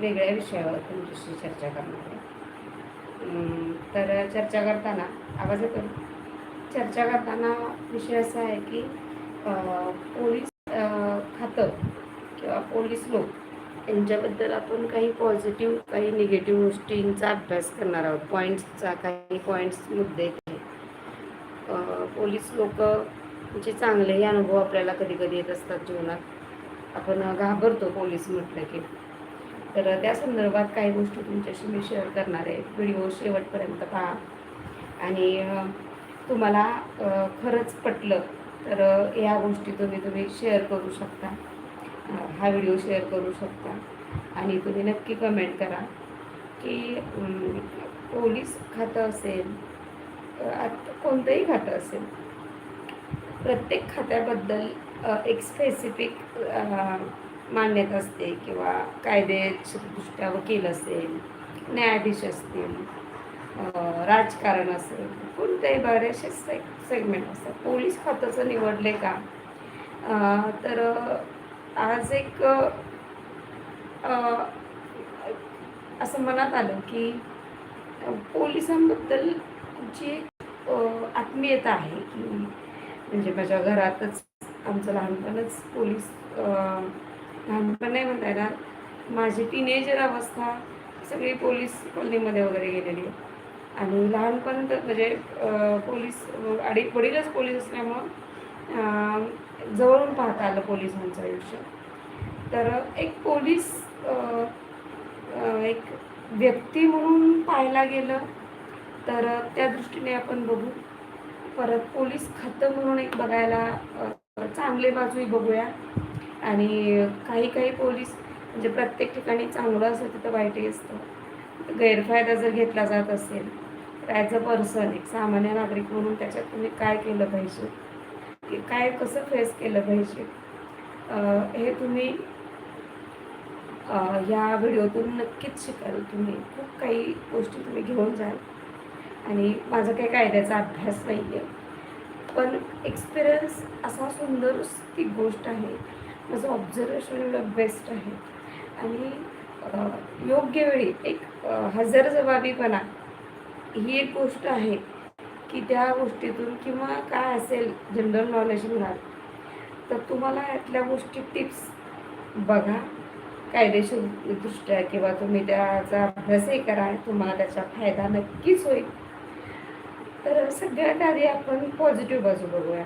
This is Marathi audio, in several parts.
वेगळ्या विषयावर तुमच्याशी चर्चा करणार आहे. तर चर्चा करताना आवाज येतो चर्चा करताना विषय असा आहे की पोलीस खातं किंवा पोलीस लोक यांच्याबद्दल आपण काही पॉझिटिव्ह काही निगेटिव्ह गोष्टींचा अभ्यास करणार आहोत. पॉईंट्सचा काही पॉईंट्स मुद्दे पोलीस लोक म्हणजे चांगलेही अनुभव आपल्याला कधी कधी येत असतात जीवनात. आपण घाबरतो पोलीस म्हटलं की. तर त्या संदर्भात काही गोष्टी तुमच्याशी मी शेअर करणार आहे. व्हिडिओ शेवटपर्यंत पहा. आणि तुम्हाला खरंच पटलं तर या गोष्टी तुम्ही तुम्ही शेअर करू शकता. हा व्हिडिओ शेअर करू शकता. आणि तुम्ही नक्की कमेंट करा की पोलीस खातं असेल आत- कोणतंही खातं असेल प्रत्येक खात्याबद्दल एक स्पेसिफिक मान्यता असते किंवा कायदेशीरदृष्ट्या वकील असेल न्यायाधीश असतील राजकारण असेल कोणत्याही बरेचसे से सेगमेंट असतात. पोलीस खात्याचं निवडले का? तर आज एक असं मनात आलं की पोलिसांबद्दल जी एक आत्मीयता आहे की म्हणजे माझ्या घरातच आमचं लहानपणच पोलीस लहानपण नाही म्हणता येणार माझी टीनेजर अवस्था सगळी पोलीस कॉलनीमध्ये वगैरे गेलेली आहे. आणि लहानपण तर म्हणजे पोलीस आणि वडीलच पोलीस असल्यामुळं जवळून पाहता आलं पोलिसांचं आयुष्य. तर एक पोलीस एक व्यक्ती म्हणून पाहायला गेलं तर त्या दृष्टीने आपण बघू. परत पोलीस खातं म्हणून एक बघायला चांगले बाजूही बघूया. आणि काही काही पोलीस म्हणजे प्रत्येक ठिकाणी चांगलं असतं तिथं वाईटही असतं गैरफायदा जर घेतला जात असेल तर ॲज अ पर्सन एक सामान्य नागरिक म्हणून त्याच्यात तुम्ही काय केलं पाहिजे? काय कसं फेस केलं पाहिजे? हे तुम्ही ह्या या व्हिडिओतून नक्कीच शिकाल. तुम्ही खूप काही गोष्टी तुम्ही घेऊन जाल. आणि माझा काही कायद्याचा अभ्यास नाही आहे पण एक्सपिरियन्स असा सुंदर ती गोष्ट आहे. माझं ऑब्झर्वेशन एवढं बेस्ट आहे. आणि योग्य वेळी एक हजर हजरजबाबीपणा ही एक गोष्ट आहे की त्या गोष्टीतून किंवा काय असेल जनरल नॉलेज मिळाल तर तुम्हाला यातल्या गोष्टी टिप्स बघा. कायदेशीर दृष्ट्या किंवा तुम्ही त्याचा अभ्यासही करा तुम्हाला त्याचा फायदा नक्कीच होईल. तर सगळ्यात आधी आपण पॉझिटिव्ह बाजू बघूया.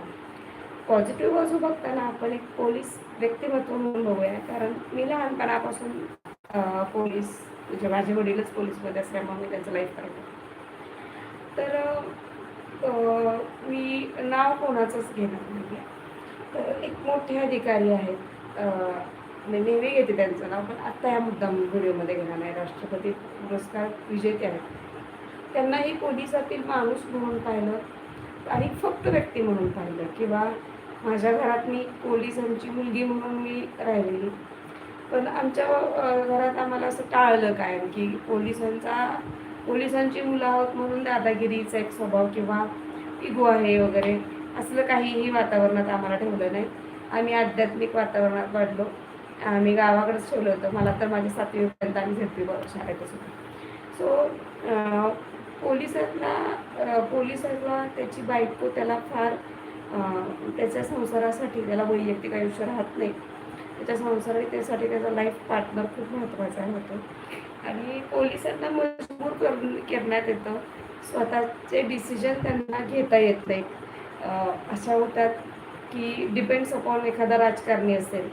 पॉझिटिव्ह बाजू बघताना आपण एक पोलीस व्यक्तिमत्व म्हणून बघूया. कारण मी लहानपणापासून पोलीस म्हणजे माझे वडीलच पोलीसमध्ये असल्यामुळे मी त्यांचं लाईफ पाहिलं तर मी नाव कोणाचंच घेणार नाही तर एक मोठे अधिकारी आहेत. मी नेहमी घेते त्यांचं नाव पण आत्ता या मुद्दा व्हिडिओमध्ये घेणार नाही. राष्ट्रपती पुरस्कार विजेते आहेत. त्यांनाही पोलिसातील माणूस म्हणून पाहिलं आणि फक्त व्यक्ती म्हणून पाहिलं किंवा माझ्या घरात मी पोलिसांची मुलगी म्हणून मी राहिलेली. पण आमच्या घरात आम्हाला असं टाळलं कायम की पोलिसांचा पोलिसांची मुलं आहोत म्हणून दादागिरीचा एक स्वभाव किंवा इगो आहे वगैरे असलं काहीही वातावरणात आम्हाला ठेवलं नाही. आम्ही आध्यात्मिक वातावरणात वाढलो. आम्ही गावाकडेच ठेवलं होतं. मला तर माझ्या सातवीपर्यंत आम्ही झेपी शाळेतच होतो सो पोलिसांना पोलिसांना त्याची बायको त्याला फार त्याच्या संसारासाठी त्याला वैयक्तिक आयुष्य राहत नाही. त्याच्या संसारिकतेसाठी त्याचा लाईफ पार्टनर खूप महत्त्वाचा होतो. आणि पोलिसांना मजबूर कर करण्यात येतं. स्वतःचे डिसिजन त्यांना घेता येत नाही. अशा होतात की डिपेंड्स अपॉन एखादा राजकारणी असेल.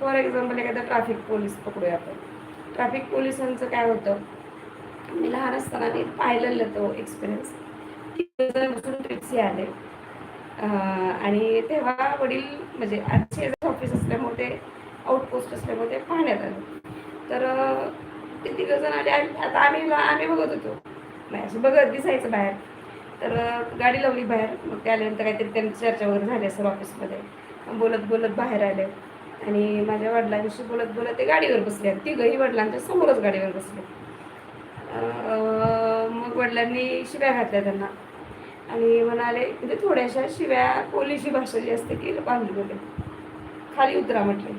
फॉर एक्झाम्पल एखादा ट्रॅफिक पोलीस पकडूया आपण. ट्रॅफिक पोलिसांचं काय होतं? मी लहान असताना मी पाहिलेलं तो एक्सपिरियन्स बसून ट्रिप्सी आले. आणि तेव्हा वडील म्हणजे आजचे ऑफिस असल्यामुळे ते आउटपोस्ट असल्यामुळे ते पाहण्यात आलं. तर ते तिघं जण आले आता आम्ही आम्ही बघत होतो. नाही असं बघत दिसायचं बाहेर. तर गाडी लावली बाहेर. मग ते आल्यानंतर काहीतरी त्यांची चर्चा वगैरे झाली असेल ऑफिसमध्ये बोलत बोलत बाहेर आले. आणि माझ्या वडिलांशी बोलत बोलत ते गाडीवर बसले. आणि तिघंही वडिलांच्या समोरच गाडीवर बसले. मग वडिलांनी शिव्या घातल्या त्यांना. आणि म्हणाले म्हणजे थोड्याशा शिव्या पोलिशी भाषा जी असते ती बांधली खाली उतरा म्हटले.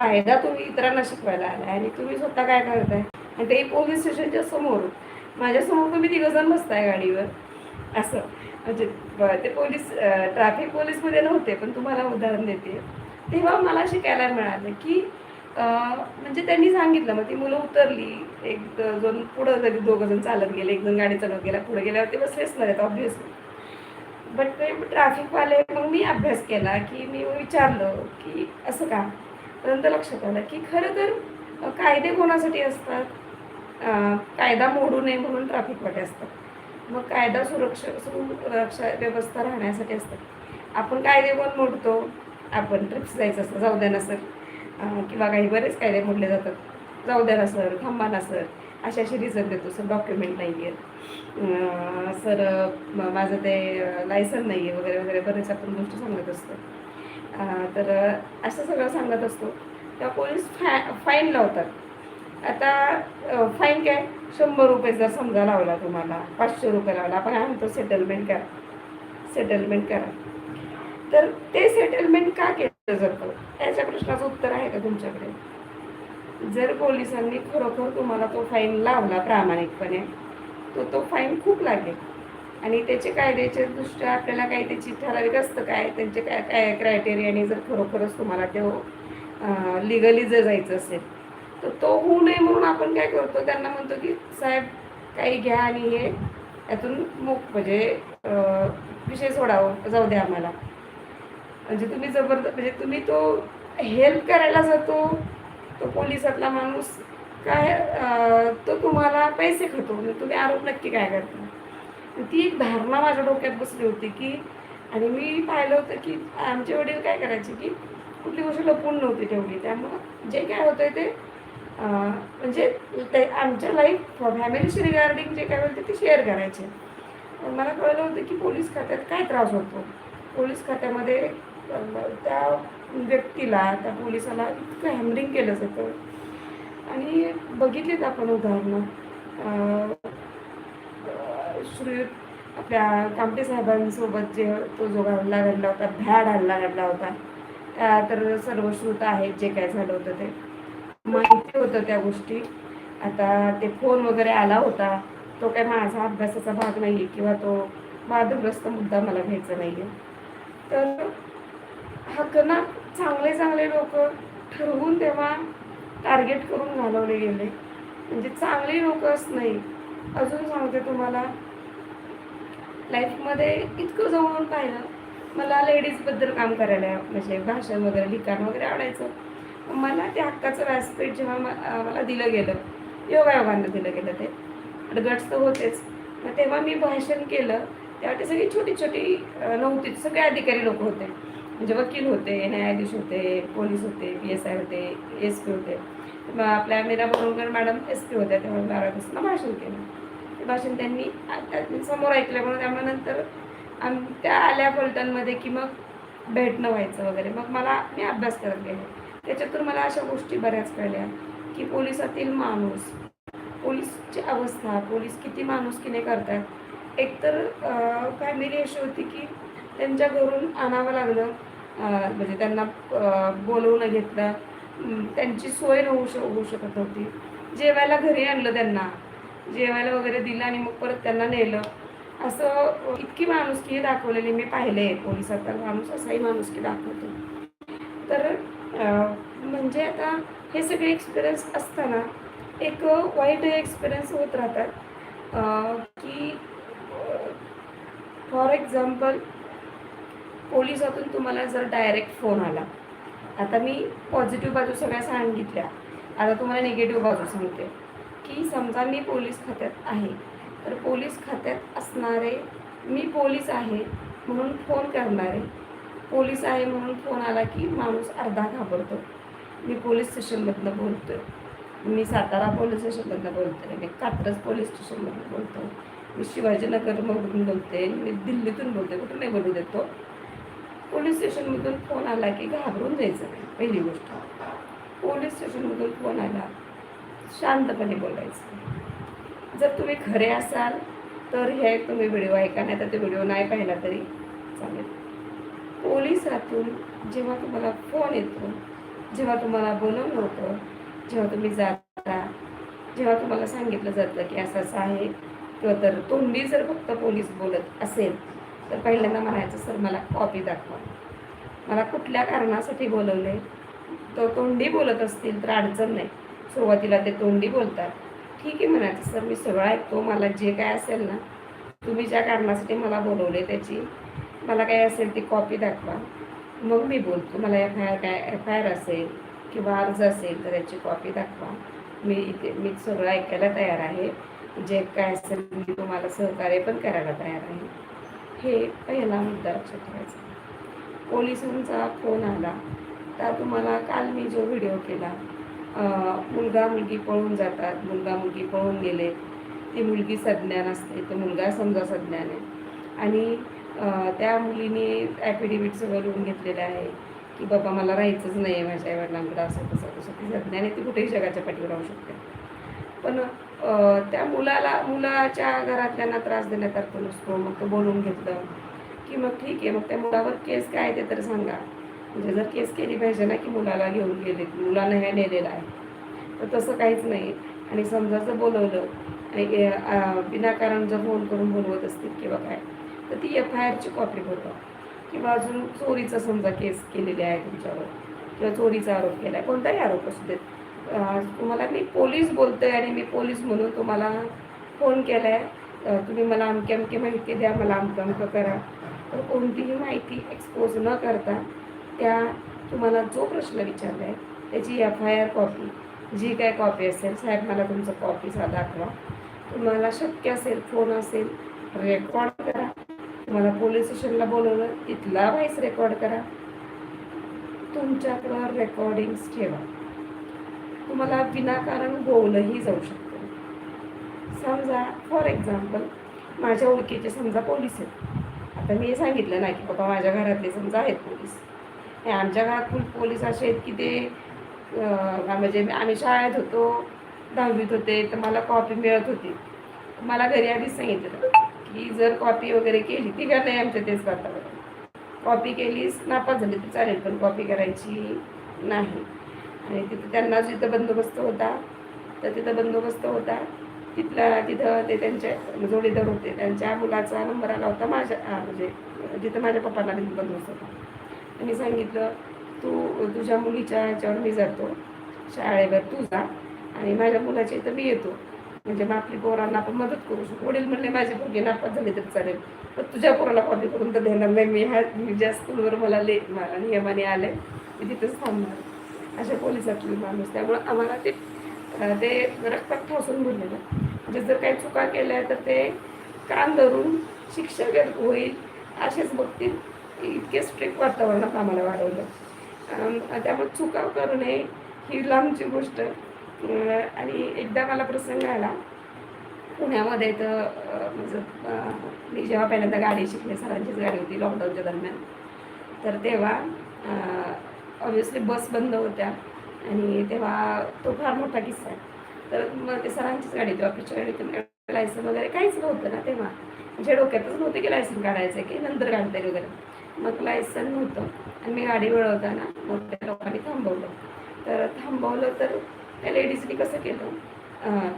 कायदा तुम्ही इतरांना शिकवायला आलाय आणि तुम्ही स्वतः काय करताय? आणि ते पोलीस स्टेशनच्या समोर माझ्यासमोर तुम्ही तिघं जण बसताय गाडीवर. असं. म्हणजे ते पोलीस ट्रॅफिक पोलीसमध्ये नव्हते पण तुम्हाला उदाहरण देते. तेव्हा मला शिकायला मिळालं की म्हणजे त्यांनी सांगितलं मग ती मुलं उतरली. एक जण पुढं तरी दोघं जण चालत गेले एक जण गाडी चालत गेला पुढे गेल्यावर ते बसलेच नाही ऑब्व्हियसली बट ते ट्रॅफिकवाले मग मी अभ्यास केला की मी विचारलं की असं का? नंतर लक्षात आलं की खरं तर कायदे कोणासाठी असतात? कायदा मोडू नये म्हणून ट्रॅफिकवाले असतात. मग कायदा सुरक्षा सुरक्षा व्यवस्था राहण्यासाठी असतात. आपण कायदे कोण मोडतो आपण ट्रिप्स जायचं असतं जाऊ द्या ना सर किंवा काही बरेच कायदे मोडले जातात. जाऊ द्या ना सर थांबा ना सर. अशी अशी रिझन देतो सर. डॉक्युमेंट नाही आहेत सर माझं ते लायसन नाही आहे वगैरे वगैरे. बरेच आपण गोष्टी सांगत असतो. तर असं सगळं सांगत असतो. तेव्हा पोलीस फॅ फाईन लावतात. आता फाईन काय? शंभर रुपये जर समजा लावला तुम्हाला पाचशे रुपये लावला आपण काय म्हणतो सेटलमेंट करा. सेटलमेंट करा. तर ते सेटलमेंट का केलं? त्याच्या याच्या प्रश्नाचं उत्तर आहे का तुमच्याकडे? जर पोलिसांनी खरोखर तुम्हाला तो फाईन लावला प्रामाणिकपणे तो तो फाईन खूप लागेल. आणि त्याचे कायद्याच्या दृष्ट्या आपल्याला काही त्याची ठराविक असतं काय? त्यांचे काय काय क्रायटेरियाने जर खरोखरच तुम्हाला ते लिगली जर जायचं असेल तर तो होऊ नये म्हणून आपण काय करतो? त्यांना म्हणतो की साहेब काही घ्या आणि हे यातून मुक म्हणजे विषय सोडावं. जाऊ द्या आम्हाला. म्हणजे तुम्ही जबरदस्त म्हणजे तुम्ही तो हेल्प करायला जातो तो पोलिसातला माणूस काय तो तुम्हाला पैसे खातो. म्हणजे तुम्ही आरोप नक्की काय करता? ती एक धारणा माझ्या डोक्यात बसली होती की आणि मी पाहिलं होतं की आमचे वडील काय करायचे की कुठली गोष्ट लपून नव्हती ठेवली. त्यामुळं जे काय होतं ते म्हणजे ते आमच्या लाईफ फॅमिलीशी रिगार्डिंग जे काय होते ते शेअर करायचे. मला कळलं होतं की पोलीस खात्यात काय त्रास होतो. पोलीस खात्यामध्ये तर त्या व्यक्तीला त्या पोलिसाला इतकं हॅमरिंग केलं जातं. आणि बघितलीत आपण उदाहरणं. अं, श्रीयुत आपल्या कामटे साहेबांसोबत जे तो जो हल्ला घडला होता भ्याड हल्ला घडला होता त्या तर सर्व श्रुत आहेत जे काय झालं होतं ते. माहिती होतं त्या गोष्टी. आता ते फोन वगैरे आला होता. तो काय माझा अभ्यासाचा भाग नाही आहे किंवा तो वादग्रस्त मुद्दा मला घ्यायचा नाही आहे तर हकना चांगले चांगले लोक ठरवून तेव्हा टार्गेट करून घालवले गेले. म्हणजे चांगली लोकच नाही अजून सांगते तुम्हाला. लाईफमध्ये इतकं जवळून पाहिलं. मला लेडीजबद्दल काम करायला म्हणजे भाषण वगैरे लिखाण वगैरे आवडायचं. मला ते हक्काचं व्यासपीठ जेव्हा मला दिलं गेलं योगायोगानं दिलं गेलं ते. गट्स तर होतेच. मग तेव्हा मी भाषण केलं. त्यावेळी सगळी छोटी छोटी नव्हती नव्हतीच सगळे अधिकारी लोक होते. म्हणजे वकील होते न्यायाधीश होते पोलीस होते पी एस आय होते एस पी होते. मग आपल्या Meera Borkar madam S P होत्या तेव्हा बारा वाजता भाषण केलं. ते भाषण त्यांनी समोर ऐकलं म्हणून त्यामुळे नंतर आम त्या आल्या पलटणमध्ये की मग भेटणं व्हायचं वगैरे. मग मला मी अभ्यास करत गेले. त्याच्यातून मला अशा गोष्टी बऱ्याच कळल्या की पोलिसातील माणूस पोलीसची अवस्था पोलीस किती माणुसकीने करतात. एकतर फॅमिली अशी होती की त्यांच्या घरून आणावं लागलं. म्हणजे त्यांना अं, बोलवून घेतलं. त्यांची सोय होऊ श होऊ शकत होती जेवायला घरी आणलं त्यांना. जेवायला वगैरे दिलं आणि मग परत त्यांना नेलं. असं इतकी माणुसकी दाखवलेली मी पाहिले पोलिसाचा माणूस असाही माणुसकी दाखवतो. तर म्हणजे आता हे सगळे एक्सपिरियन्स असताना एक वाईट एक्सपिरियन्स होत राहतात. की फॉर एक्झाम्पल पोलिसातून तुम्हाला जर डायरेक्ट फोन आला. आता मी पॉझिटिव्ह बाजू सगळ्या सांगितल्या. आता तुम्हाला निगेटिव्ह बाजू सांगते. की समजा मी पोलीस खात्यात आहे. तर पोलीस खात्यात असणारे मी पोलीस आहे म्हणून फोन करणारे पोलीस आहे म्हणून फोन आला की माणूस अर्धा घाबरतो. मी पोलीस स्टेशनमधनं बोलतोय. मी सातारा पोलीस स्टेशनमधनं बोलतोय. मी कात्रज पोलीस स्टेशनमधनं बोलतो मी शिवाजीनगरमधून बोलते मी दिल्लीतून बोलते कुठून नाही बोलू देतो पोलीस स्टेशनमधून फोन आला की घाबरून जायचं पहिली गोष्ट. पोलीस स्टेशनमधून फोन आला शांतपणे बोलायचं. जर तुम्ही खरे असाल तर हे तुम्ही व्हिडिओ ऐका नाही तर ते व्हिडिओ नाही पाहिला तरी चालेल. पोलिसातून जेव्हा तुम्हाला फोन येतो जेव्हा तुम्हाला बोलवलं होतं जेव्हा तुम्ही जाता जेव्हा तुम्हाला सांगितलं जातं की असं असं आहे किंवा तर तोंडी जर फक्त पोलीस बोलत असेल तर पहिल्यांदा म्हणायचं सर मला कॉपी दाखवा. मला कुठल्या कारणासाठी बोलवले तो तोंडी बोलत असतील तर अडचण नाही. सुरुवातीला ते तोंडी बोलतात. ठीक आहे म्हणायचं सर मी सगळं ऐकतो. मला जे काय असेल ना तुम्ही ज्या कारणासाठी मला बोलवले त्याची मला काय असेल ती कॉपी दाखवा. मग मी बोलतो. मला एफ आय आर काय एफ आय आर असेल किंवा अर्ज असेल तर त्याची कॉपी दाखवा. मी इथे मी सगळं ऐकायला तयार आहे. जे काय असेल मी तुम्हाला सहकार्य पण करायला तयार आहे. हे पहिला मुद्दा लक्षात ठेवायचा. पोलिसांचा फोन आला. तर तुम्हाला काल मी जो व्हिडिओ केला मुलगा मुलगी पळून जातात मुलगा मुलगी पळून गेले ती मुलगी सज्ञान असते तो मुलगा समजा सज्ञान आहे. आणि त्या मुलीने ॲफिडेविट सगळं लिहून घेतलेलं आहे की बाबा मला राहायचंच नाही आहे माझ्या आईवडिलांकडे असं तसं तसं. ती सज्ञान आहे ती कुठेही जगाच्या पाठीवर राहू शकते. पण त्या मुलाला मुलाच्या घरातल्यांना त्रास देण्यात नसतो मग तो बोलवून घेतलं. की मग ठीक आहे मग त्या मुलावर केस काय ते तर सांगा. म्हणजे जर केस केली पाहिजे ना की मुलाला घेऊन गेले मुलानं हे नेलेलं आहे. तर तसं काहीच नाही. आणि समजा जर बोलवलं आणि विनाकारण जर फोन करून बोलवत असतील किंवा काय तर ती एफ आय आरची कॉपी होतं किंवा अजून चोरीचा समजा केस केलेली आहे तुमच्यावर किंवा चोरीचा आरोप केला आहे कोणताही आरोप असू देत. तुम्हाला मी पोलीस बोलतोय आणि मी पोलीस म्हणून तुम्हाला फोन केला आहे तुम्ही मला अमकी अमकी माहिती द्या मला अमकं अमकं करा. तर कोणतीही माहिती एक्सपोज न करता त्या तुम्हाला जो प्रश्न विचारला आहे त्याची एफ आय आर कॉपी जी काय कॉपी असेल साहेब मला तुमचं कॉपीचा दाखवा. तुम्हाला शक्य असेल फोन असेल रेकॉर्ड करा. तुम्हाला पोलीस स्टेशनला बोलवलं तिथला व्हाईस रेकॉर्ड करा. तुमच्याकडं रेकॉर्डिंग्स ठेवा. तुम्हाला विनाकारण गोवलंही जाऊ शकतं. समजा फॉर एक्झाम्पल माझ्या ओळखीचे समजा पोलीस आहेत. आता मी हे सांगितलं ना की बाबा माझ्या घरातले समजा आहेत पोलीस. हे आमच्या घरात फुल पोलीस असे आहेत की ते म्हणजे आम्ही शाळेत होतो दहावीत होते तर मला कॉपी मिळत होती. मला घरी आधीच सांगितलं की जर कॉपी वगैरे केली ती का नाही आमच्या तेच वातावरण. कॉपी केलीस नापास झाली तर चालेल पण कॉपी करायची नाही. आणि तिथं त्यांना जिथं बंदोबस्त होता तर तिथं बंदोबस्त होता. तिथला तिथं ते त्यांचे जोडीदार होते. त्यांच्या मुलाचा नंबर आला होता माझ्या म्हणजे जिथं माझ्या पप्पाला तिथं बंदोबस्त होता. मी सांगितलं तू तुझ्या मुलीच्या ह्याच्यावर मी जातो. शाळेवर तू जा आणि माझ्या मुलाच्या इथं मी येतो. म्हणजे मग आपली पोरांना आपण मदत करू शकतो वडील म्हणले माझी पोरगे नापास झाली तर चालेल. पण तुझ्या पोराला कॉपी करून तर देणार नाही. मी ह्या मी ज्या स्कूलवर मला ले नियमाने आले मी तिथंच थांबणार. अशा पोलिसातली माणूस त्यामुळं आम्हाला ते ते रक्तात ठासून भरलेलं म्हणजे जर काही चुका केल्या तर ते कान धरून शिक्षा होईल असेच बघतील. इतके स्ट्रिक्ट वातावरणात आम्हाला वाढवलं. त्यामुळे चुका करू नये ही लांबची गोष्ट. आणि एकदा मला प्रसंग आला पुण्यामध्ये तर म्हणजे माझं मी जेव्हा पहिल्यांदा गाडी शिकले सरांचीच गाडी होती लॉकडाऊनच्या दरम्यान. तर तेव्हा ऑब्विसली बस बंद होत्या. आणि तेव्हा तो फार मोठा किस्सा आहे. तर मग ते सरांचीच गाडी तेव्हा ऑफिसच्या गाडीतून लायसन वगैरे काहीच नव्हतं ना तेव्हा. म्हणजे डोक्यातच नव्हतं की लायसन काढायचं की नंतर काढता येईल वगैरे. मग लायसन नव्हतं. आणि मी गाडी वळवताना मग त्या लोकांनी थांबवलं. तर थांबवलं तर त्या लेडीजनी कसं केलं?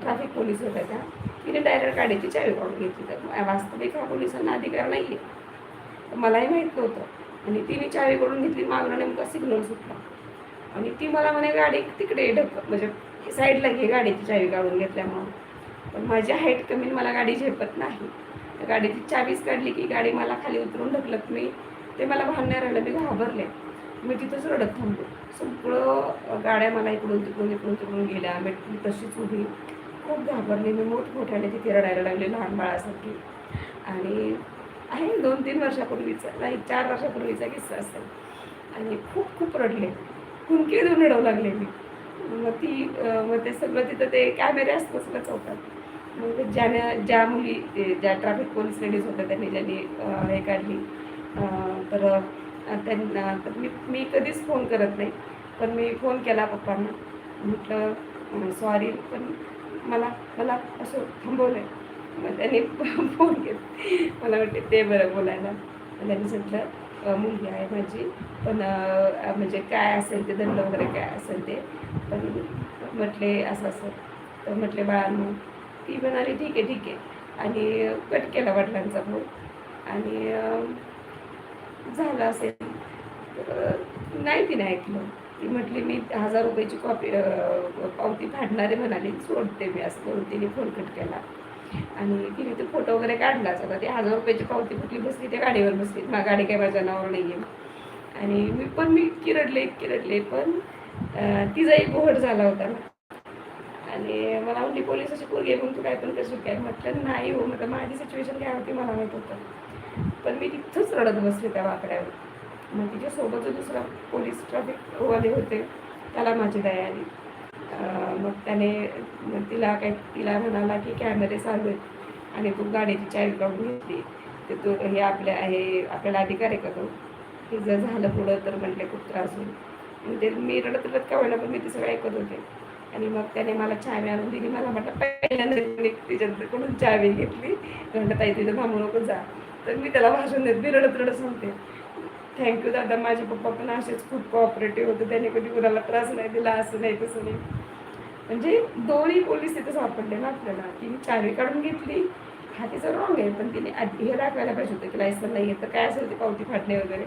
ट्रॅफिक पोलीस होत्या त्या. तिने डायरेक्ट गाडीची चावी काढून घेतली. तर वास्तविक हा पोलिसांना अधिकार नाही आहे मलाही माहीत नव्हतं. आणि तिने मी काढून घेतली मागणं नेमका सिग्नल सुटला. आणि ती मला म्हणे गाडी तिकडे ढक म्हणजे साईडला घे गाडीची चावी काढून घेतल्यामुळं. पण माझी हाईट कमी मला गाडी झेपत नाही. तर गाडीची चावीच काढली की गाडी मला खाली उतरून ढकलत मी ते मला भान नाही राहिलं मी घाबरले. मी तिथंच रडत थांबलो. सगळं गाड्या मला इकडून तिकडून इकडून तिकडून गेल्या. मी तशीच उभी. खूप घाबरली. मी मोठमोठ्याने तिथे रडायला लागले लहान बाळासाठी आणि आहे. दोन तीन वर्षापूर्वीचा नाही चार वर्षापूर्वीचा किस्सा असेल. आणि खूप खूप रडले. हुंकी देऊन रडवू लागले मी. मग ती मग ते सगळं तिथं ते कॅमेरे असतं सगळं चौकात. मग ज्याने ज्या मुली ज्या ट्रॅफिक पोलीस लेडीज होत्या त्यांनी ज्यांनी हे काढली. तर त्यांना तर मी मी कधीच फोन करत नाही. पण मी फोन केला पप्पांना. म्हटलं सॉरी पण मला मला असं थांबवलं आहे मग त्यांनी फोन केला. मला वाटते ते बरं बोलायला. मग त्यांनी म्हटलं मुलगी आहे माझी पण म्हणजे काय असेल ते दंड वगैरे काय असेल ते. पण म्हटले असं असं. तर म्हटले बाळांनो ती म्हणाली ठीक आहे ठीक आहे. आणि कट केला वडिलांचा फोन. आणि झालं असेल. नाही तिने ऐकलं. ती म्हटली मी हजार रुपयाची कॉपी पावती फाडणारे म्हणाली सोडते मी असं करून तिने फोन कट केला. आणि तिने ते फोटो वगैरे काढलाच आता ती हजार रुपयाची पावती कुठली बसली त्या गाडीवर बसली. मग गाडी काय माझ्या नावावर नाही आहे आणि मी पण मी किरडले किरडले पण तिचाही बोहट झाला होता. आणि मला म्हणली पोलीस अशी पोरगी आहे, तू काय पण कशी काय म्हटलं नाही हो म्हटलं माझी सिच्युएशन काय होती मला माहीत होतं. पण मी तिथंच रडत बसले त्या वाकड्यावर. मग तिच्यासोबत जो दुसरा पोलीस ट्रॅफिकवाले होते. त्याला माझी दया आली. मग त्याने मग तिला काय तिला म्हणाला की कॅमेरे चालू आहेत आणि तू गाडीची चावी काढून घेतली. ते तू हे आपल्या हे आपल्याला अधिकार आहे का तो? की जर झालं पुढं तर म्हटले खूप त्रास होईल. ते मी रडत रडत का होईना पण मी ते सगळं ऐकत होते. आणि मग त्याने मला चावी आणून दिली. मला म्हटलं पहिल्यांदा मी तिच्याकडून चावी घेतली. म्हटलं ताई तिथं थांबू नको जा. तर मी त्याला भाषण देत मी रडत रडत सांगते. थँक्यू दादा. माझे पप्पा पण असेच खूप कॉपरेटिव्ह होते. त्याने कधी कुणाला त्रास नाही दिला असं नाही तसं नाही. म्हणजे दोन्ही पोलीस तिथे सापडले ना आपल्याला. तिने चावी काढून घेतली. हा तिचं रॉंग आहे पण तिने आधी हे दाखवायला पाहिजे होतं की लायसन नाही आहे तर काय असेल ते पावती फाटणे वगैरे.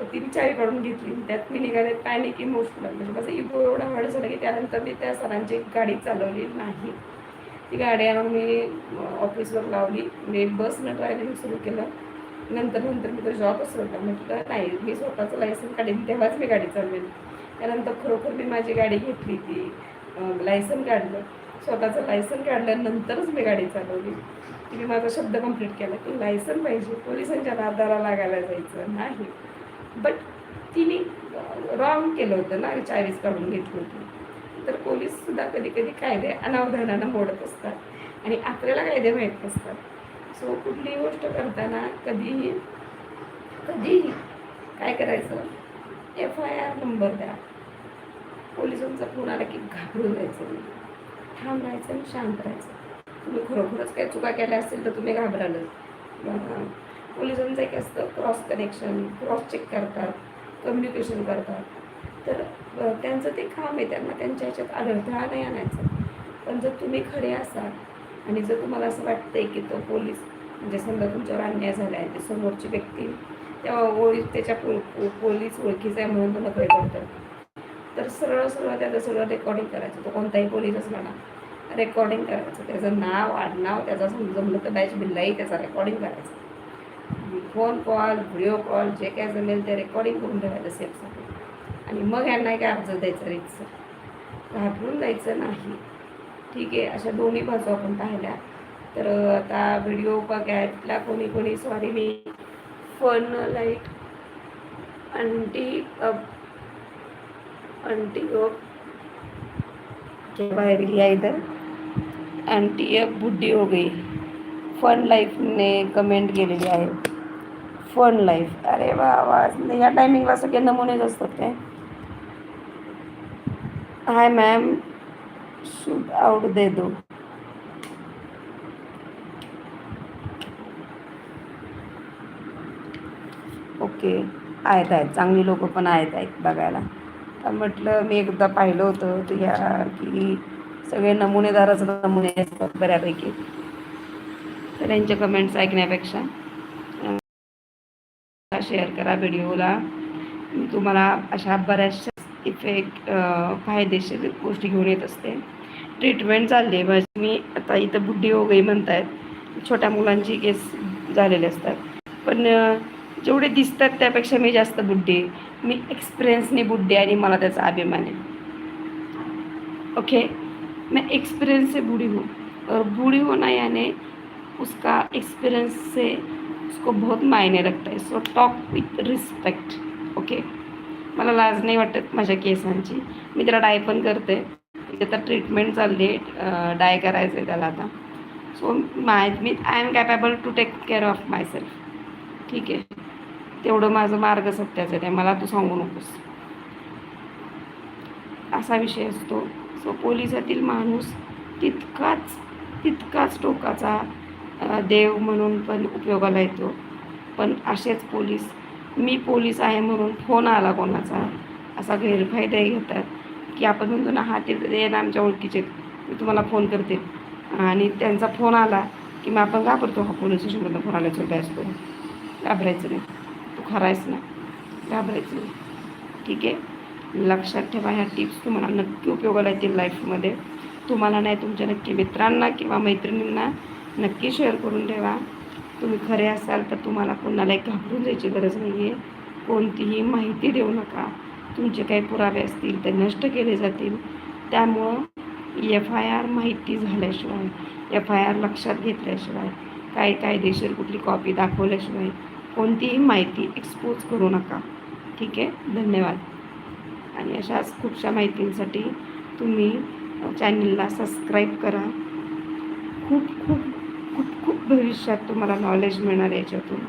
तर तिने चावी काढून घेतली. त्यात मी निघाले पॅनिक इमोशनल म्हणजे माझा इगो एवढा वाढ झाला की त्यानंतर मी त्या सरांची गाडी चालवली नाही. ती गाडी आणून मी ऑफिसवर लावली. मी बसनं ड्रायव्हिंग सुरू केलं. नंतर नंतर मी तो जॉबच सोडला म्हटलं नाही मी स्वतःचं लायसन काढेन तेव्हाच मी गाडी चालवेन. त्यानंतर खरोखर मी माझी गाडी घेतली ती. लायसन काढलं. स्वतःचं लायसन काढल्यानंतरच मी गाडी चालवली. की मी माझा शब्द कंप्लीट केला की लायसन पाहिजे पोलिसांच्या नादाला लागायला जायचं. नाही. बट तिने रॉंग केलं होतं ना चाळीस काढून घेतली होती. तर पोलीससुद्धा कधी कधी कायदे अनावधानानं मोडत असतात. आणि आपल्याला कायदे माहीत नसतात. सो कुठलीही गोष्ट करताना कधीही कधीही काय करायचं? एफ आय आर नंबर द्या. पोलिसांचा फोन आला की घाबरून जायचं ठाम राहायचं आणि शांत राहायचं. तुम्ही खरोखरच काही चुका केल्या असतील तर तुम्ही घाबरालच पोलिसांचं एक असतं क्रॉस कनेक्शन क्रॉस चेक करतात कम्युनिकेशन करतात. तर त्यांचं ते काम आहे त्यांना त्यांच्या ह्याच्यात अडथळा नाही आणायचा. पण जर तुम्ही खरे असाल आणि जर तुम्हाला असं वाटतंय की तो पोलीस म्हणजे समजा तुमच्यावर अन्याय झाला आहे ते समोरची व्यक्ती त्या ओळी त्याच्या पो पोलीस ओळखीचा आहे म्हणून तो नकळे करतात तर सरळ सरळ त्याचं सगळं रेकॉर्डिंग करायचं. तो कोणताही पोलीस असला ना रेकॉर्डिंग करायचं. त्याचं नाव आडनाव त्याचा जमलं तर बॅच बिल्लाही त्याचा रेकॉर्डिंग करायचं. फोन कॉल व्हिडिओ कॉल जे काय जमेल ते रेकॉर्डिंग करून ठेवायचं सेफसाठी आणि मग यांना काय अर्ज द्यायचं रेटचं घाबरून द्यायचं नाही. ठीक आहे अशा दोन्ही बाजू आपण पाहिल्या. तर आता व्हिडिओ बघायला कोणी कोणी सॉरी मी फन लाइट अंटी अंटी के बाहर लिया इधर आंटी अब बुड्ढी हो गई. फन लाईफने कमेंट केलेली आहे. फन लाईफ अरे वा वा. या टायमिंगला सगळे नमुनेच असतात काय? हाय मॅम शूट आउट दे दो. ओके आहेत आहेत. चांगली लोक पण आहेत आहेत बघायला. तर म्हटलं मी एकदा पाहिलं होतं तर या की सगळे नमुनेदारच नमुने असतात बऱ्यापैकी. तर त्यांच्या कमेंट्स ऐकण्यापेक्षा शेअर करा व्हिडिओला मी तुम्हाला अशा बऱ्याचशा इफेक्ट फायदेशीर गोष्टी घेऊन येत असते. ट्रीटमेंट चालली आहे. माझी मी आता इथं बुड्ढी हो गई म्हणतायत. छोट्या मुलांची केस झालेले असतात. पण जेवढे दिसतात त्यापेक्षा मी जास्त बुद्धी मी एक्सपिरियन्सने बुद्धी आणि मला त्याचा अभिमान आहे. ओके मैं एक्सपीरियंस से बूढ़ी हूँ और बूढ़ी होना यानी उसका एक्सपीरियंस से उसको बहुत मायने रखता है. So talk with respect okay मला लाज नाही वाटत माझ्या केसांची. मी त्याला डाय पण करते. आता ट्रीटमेंट चालली आहे. डाय करायचं आहे त्याला आता. So my me I am capable to take care of my self ठीक आहे. तेवढं माझं मार्ग सत्याचं आहे. मला तू सांगू नकोस. असा विषय असतो. सो पोलिसातील माणूस तितकाच तितकाच टोकाचा देव म्हणून पण उपयोगाला येतो. पण असेच पोलीस मी पोलीस आहे म्हणून फोन आला कोणाचा? असा गैरफायदाही घेतात की आपण म्हणतो ना हा ते ना आमच्या ओळखीचे. मी तुम्हाला फोन करते. आणि त्यांचा फोन आला की मग आपण घाबरतो हा पोलीस स्टेशनमधून फोन आला चल असतो? घाबरायचं नाही. तू खरा आहेस ना? घाबरायचं नाही. ठीक आहे? लक्षात ठेवा ह्या टिप्स. तुम्हाला नक्की उपयोगाला येतील लाईफमध्ये. तुम्हाला नाही तुमच्या नक्की मित्रांना किंवा मैत्रिणींना नक्की शेअर करून ठेवा. तुम्ही खरे असाल तर तुम्हाला कोणालाही घाबरून जायची गरज नाही आहे कोणतीही माहिती देऊ नका. तुमचे काही पुरावे असतील ते नष्ट केले जातील. त्यामुळं एफ आय आर माहिती झाल्याशिवाय एफ आय आर लक्षात घेतल्याशिवाय काय कायदेशीर कुठली कॉपी दाखवल्याशिवाय कोणतीही माहिती एक्सपोज करू नका. ठीक आहे? धन्यवाद. आणि अशाच खूपशा माहितींसाठी तुम्ही चॅनलला सबस्क्राईब करा. खूप खूप खूप खूप भविष्यात तुम्हाला नॉलेज मिळणार याच्यातून.